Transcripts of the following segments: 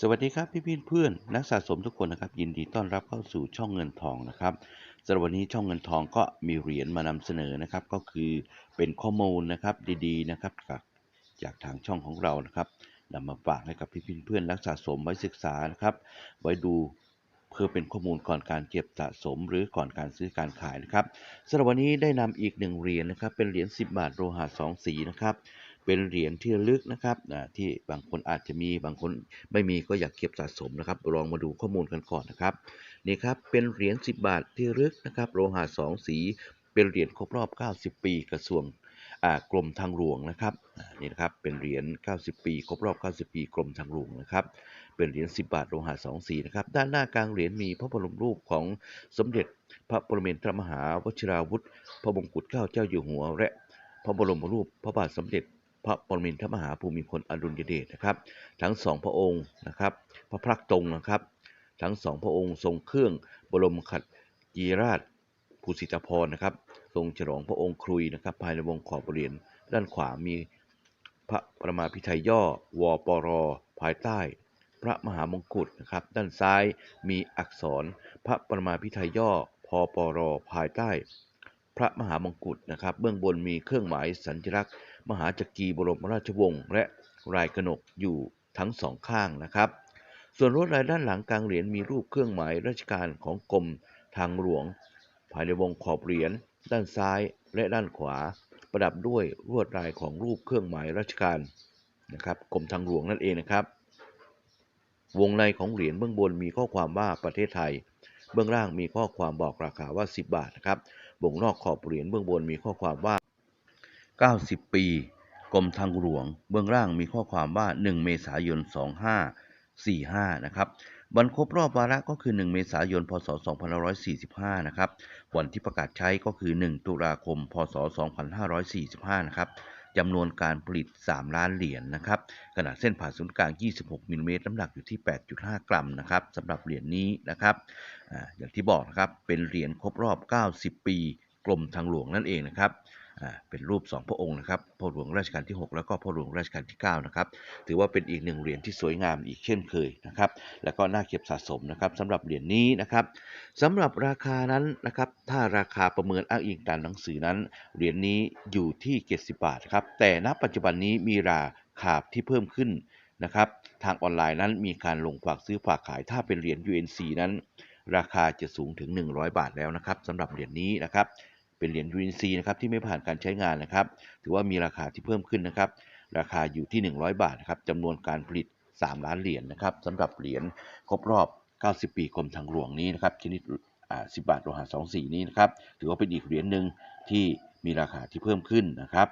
สวัสดีครับพี่พี่เพื่อนนักสะสมทุกคนนะครับ ยินดีต้อนรับเข้าสู่ช่องเงินทองนะครับสำหรับวันนี้ช่องเงินทองก็มีเหรียญมานำเสนอนะครับ ก็คือเป็นข้อมูลนะครับดีๆนะครับจากจากทางช่องของเรานะครับนำมาฝากให้กับพี่พี่เพื่อนนักสะสมไว้ศึกษานะครับ ไว้ดูเพื่อเป็นข้อมูลก่อนการเก็บสะสม หรือก่อนการซื้อการขายนะครับสำหรับวันนี้ได้นำอีกหนึ่งเหรียญนะครับ เป็นเหรียญ10 บาทโลหะสองสีนะครับ เป็นเหรียญที่ลึกนะครับที่บางคนอาจจะมีบางคนไม่มีก็อยากเก็บสะสมนะครับ ลองมาดูข้อมูลกันก่อนนะครับนี่ครับเป็นเหรียญ 10 บาทที่ลึกนะครับ โลหะสองสี เป็นเหรียญครบรอบ 90 ปี กระทรวงกรมทางหลวงนะครับนี่นะครับเป็นเหรียญ 90 ปีครบรอบ 90 ปีกรมทางหลวงนะครับเป็นเหรียญ 10 บาทโลหะ2สีนะครับด้านหน้ากลางเหรียญมีพระบรมรูปของสมเด็จพระปรเมนทรมหาวชิราวุธ พระมงกุฎเกล้าเจ้าอยู่หัวและพระบรมรูปพระบาทสมเด็จ พระปรมินทรมหาภูมิพลอดุลยเดชนะครับ ทั้งสองพระองค์นะครับ พระพรักตรงนะครับ ทั้งสองพระองค์ทรงเครื่องบรมขัดกีราชภูสิตารณ์นะครับ ทรงฉลองพระองค์ครุยนะครับ ภายในวงขอบเหรียญด้านขวามีพระประมาพิไทยย่อวอปรภายใต้ พระมหามงกุฎนะครับ ด้านซ้ายมีอักษรพระประมาพิไทยย่อพปรภายใต้ พระมหามงกุฎนะครับ เบื้องบนมีเครื่องหมายสัญลักษณ์ มหาจักรีบรมราชวงศ์และลายกนกอยู่ทั้งสองข้างนะครับ ส่วนลวดลายด้านหลังกลางเหรียญมีรูปเครื่องหมายราชการของกรมทางหลวง ภายในวงขอบเหรียญด้านซ้ายและด้านขวา ประดับด้วยลวดลายของรูปเครื่องหมายราชการนะครับกรมทางหลวงนั่นเองนะครับ วงในของเหรียญเบื้องบนมีข้อความว่าประเทศไทย เบื้องล่างมีข้อความบอกราคาว่า 10 บาทนะครับ วงนอกขอบเหรียญเบื้องบนมีข้อความว่า 90 ปีกรมทางหลวง เบื้องล่างมีข้อความว่า 1 เมษายน 2545 นะครับวันครบรอบวาระก็คือ 1 เมษายน พศ 2545 นะครับ วันที่ประกาศใช้ก็คือ 1 ตุลาคม พศ 2545 นะครับ จำนวนการผลิต 3 ล้านเหรียญนนะครับ ขนาดเส้นผ่าศูนย์กลาง 26มิลลิเมตรน้ำหนักอยู่ที่ 8.5 กรัมนะครับสำหรับเหรียญนี้นะครับออย่างที่บอกนะครับเป็นเหรียญครบรอบ 90 ปีกรมทางหลวงนั่นเองนะครับ เป็นรูป 2 พระองค์นะครับพ่อหลวงรัชกาลที่ 6 แล้วก็พ่อหลวงรัชกาลที่9นะครับถือว่าเป็นอีกหนึ่งเหรียญที่สวยงามอีกเช่นเคยนะครับแล้วก็น่าเก็บสะสมนะครับสำหรับเหรียญนี้นะครับสำหรับราคานั้นนะครับถ้าราคาประเมินอ้างอิงตามหนังสือนั้นเหรียญนี้อยู่ที่ 70 บาทครับแต่ณปัจจุบันนี้มีราคาที่เพิ่มขึ้นนะครับทางออนไลน์นั้นมีการลงฝากซื้อฝากขายถ้าเป็นเหรียญ UNC นั้น ราคาจะสูงถึง 100 บาทแล้วนะครับสำหรับเหรียญนี้นะครับ เป็นเหรียญ UNC นะครับที่ไม่ผ่านการใช้งานนะครับ ถือว่ามีราคาที่เพิ่มขึ้นนะครับ ราคาอยู่ที่ 100 บาทนะครับจำนวนการผลิต 3 ล้านเหรียญนะครับสำหรับเหรียญครบรอบ 90 ปีกรมทางหลวงนี้นะครับชนิด10 บาทโลหะ2สีนี้นะครับถือว่าเป็นอีกเหรียญหนึ่งที่มีราคาที่เพิ่มขึ้นนะครับ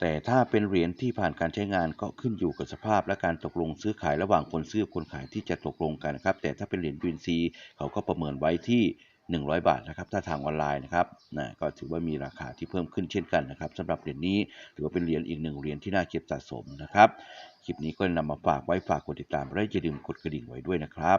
แต่ถ้าเป็นเหรียญที่ผ่านการใช้งานก็ขึ้นอยู่กับสภาพและการตกลงซื้อขายระหว่างคนซื้อกับคนขายที่จะตกลงกันนะครับ แต่ถ้าเป็นเหรียญ UNC เขาก็ประเมินไว้ที่ 100 บาทนะครับถ้าทางออนไลน์นะครับนะก็ถือว่ามีราคาที่เพิ่มขึ้นเช่นกันนะครับสำหรับเหรียญนี้ถือว่าเป็นเหรียญอีกหนึ่งเหรียญที่น่าเก็บสะสมนะครับคลิปนี้ก็นำมาฝากไว้ฝากกดติดตามและอย่าลืมกดกระดิ่งไว้ด้วยนะครับ